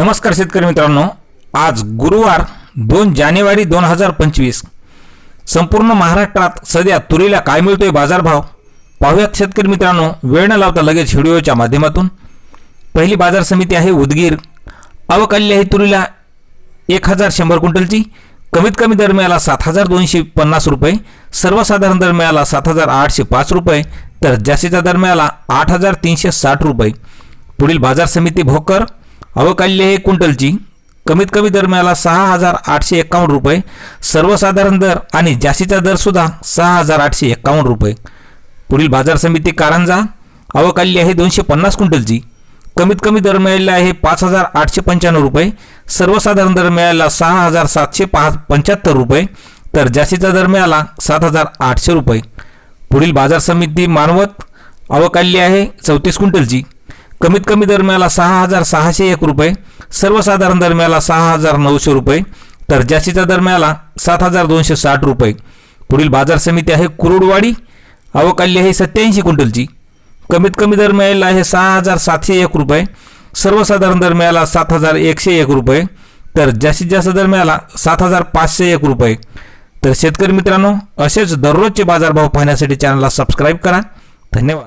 नमस्कार शेतकरी मित्रांनो. आज गुरुवार दोन जानेवारी दोन हजार पंचवीस. संपूर्ण महाराष्ट्रात सध्या तुरीला काय मिळतोय बाजारभाव? पाहूयात शेतकरी मित्रांनो वेळ न लावता लगेच व्हिडिओच्या माध्यमातून. पहिली बाजार समिती आहे उदगीर. अवकाल्य आहे तुरीला एक हजार शंभर क्विंटलची. कमीत कमी दर मिळाला सात हजार दोनशे पन्नास रुपये. सर्वसाधारण दर मिळाला सात हजार आठशे पाच रुपये. तर जास्तीचा दर मिळाला आठ हजार तीनशे साठ रुपये. पुढील बाजार समिती भोकर अवकाल्य हे क्विंटलची कमीत कमी दर मिळाला सहा हजार आठशे एक्कावन्न रुपये. सर्वसाधारण दर आणि जास्तीचा दर सुद्धा सहा हजार आठशे एक्कावन्न रुपये. पुढील बाजार समिती कारंजा. अवकाल्य आहे दोनशे पन्नास क्विंटलची कमीत कमी दर मिळालेला आहे पाच हजार आठशे पंच्याण्णव रुपये. सर्वसाधारण दर मिळाला सहा हजार सातशे पाच पंच्याहत्तर रुपये. तर जास्तीचा दर मिळाला सात हजार आठशे रुपये. पुढील बाजार समिती मानवत. अवकाल्य आहे चौतीस क्विंटलची कमीत कमी दरम्याला सहा हजार सहाशे एक रुपये सर्वसाधारण दरम्याला सहा हजार नऊशे रुपये तर जास्तीचा दरम्याला सात हजार दोनशे साठ रुपये. पुढील बाजार समिती आहे कुरुडवाडी अवकाल्य आहे सत्याऐंशी क्विंटलची. कमीत कमी दर मिळालेला आहे सहा हजार सातशे एक रुपये सर्वसाधारण दर मिळाला सात हजार एकशे एक रुपये तर जास्तीत जास्त दर मिळाला सात हजार पाचशे एक रुपये. तर शेतकरी मित्रांनो असेच दररोजचे बाजारभाव पाहण्यासाठी चॅनलला सबस्क्राईब करा. धन्यवाद.